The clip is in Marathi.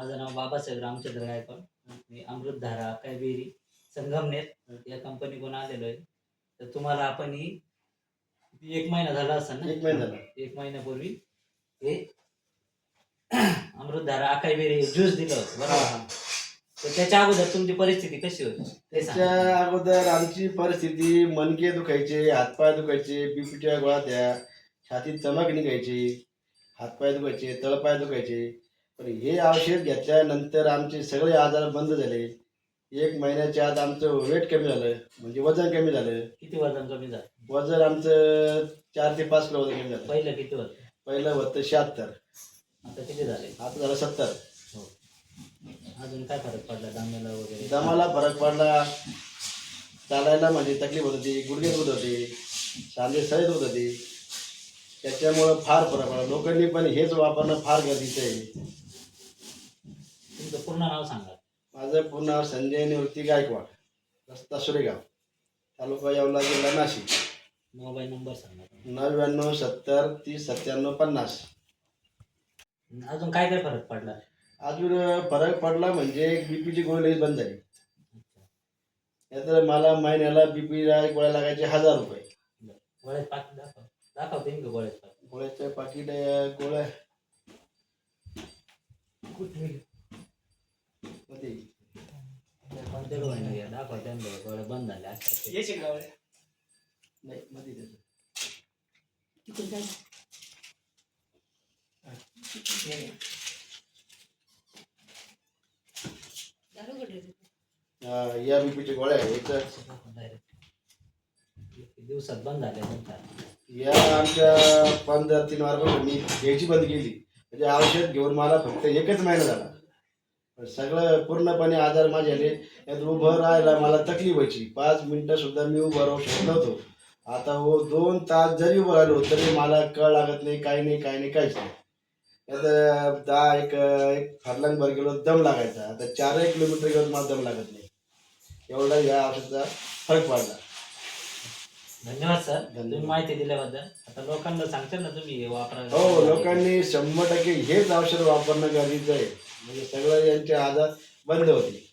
माझं नाव बाबासाहेब रामचंद्र गायकवाड. मी अमृतधारा कायबेरी संगमनेर या कंपनीकडून आलेलो आहे. तर तुम्हाला आपण ही एक महिना झाला असेल ना? एक महिना झाला. एक महिन्यापूर्वी हे अमृतधारा अकायबेरी ज्यूस दिलं होतं बरोबर? तर त्याच्या अगोदर तुमची परिस्थिती कशी होती? ते सांगा. त्याच्या अगोदर आमची परिस्थिती मनके दुखायचे हातपाय दुखायचे बीपीच्या गोळ्या त्या छातीत चमक निघायची हातपाय दुखायचे तळपाय दुखायचे. पण हे औषध घेतल्यानंतर आमचे सगळे आजार बंद झाले. एक महिन्याच्या आत आमचं वेट कमी झालं म्हणजे वजन कमी झालं. किती वजन कमी झालं? वजन आमचं चार ते पाच किलो वजन कमी झालं. पहिलं किती होतं? पहिलं होतं शहात्तर. आता किती झाले? आता झालं सत्तर. हो. अजून काय फरक पडला दम्याला वगैरे? दमाला फरक पडला. चालायला म्हणजे तकलीफ होत होती गुडघे दुखत होते सांधे सळत होत होते. त्याच्यामुळं फार फरक पडला. लोकांनी पण हेच वापरणं फार गरजेचं आहे. तुमचं पूर्ण नाव सांगा. माझं पूर्ण नाव संजय निवृत्ती गायकवाड रस्ता सुरेगाव तालुका येवला जिल्हा नाशिक. मोबाईल नंबर सांगा नव्याण्णव सत्तर तीस सत्त्याण्णव पन्नास. अजून काय काय फरक पडला? अजून फरक पडला म्हणजे बीपीची गोळी लगेच बंद झाली नाहीतर मला महिन्याला बीपीला गोळ्या लागायचे हजार रुपये. गोळ्यात पाकिट दाखव. दाखवते का गोळ्यात पाकिट. गोळ्याचं पाकिट गोळ्या. मध्ये कोणत्या गोळ्या घ्या त्यांना गोळ्या बंद झाल्या अच्छा. नाही मध्ये त्याचं. या बीपीच्या गोळ्या दिवसात बंद झाल्या या आमच्या पंधरा तीन वारपासून मी घ्यायची बंद केली म्हणजे औषध घेऊन मला फक्त एकच महिना झाला सगळं पूर्णपणे आजार माझे आले यात उभं राहायला मला तकलीफ व्हायची. पाच मिनिटं सुद्धा मी उभं राहू शकत नव्हतो. आता हो दोन तास जरी उभं राहिलो तरी मला कळ लागत नाही काही नाही काही नाही काहीच नाही. यात दहा एक एक फरलांग गेलो दम लागायचा. आता चारही किलोमीटर गेलो मला दम लागत नाही. एवढा या औषधाचा फरक पडला. धन्यवाद सर. धन्यवाद. तुम्ही माहिती दिल्याबद्दल. आता लोकांना सांगता ना तुम्ही हे वापरा हो लोकांनी शंभर टक्के हेच औषध वापरणं गरजेचं आहे. म्हणजे सगळं यांचे आजार बंद होते.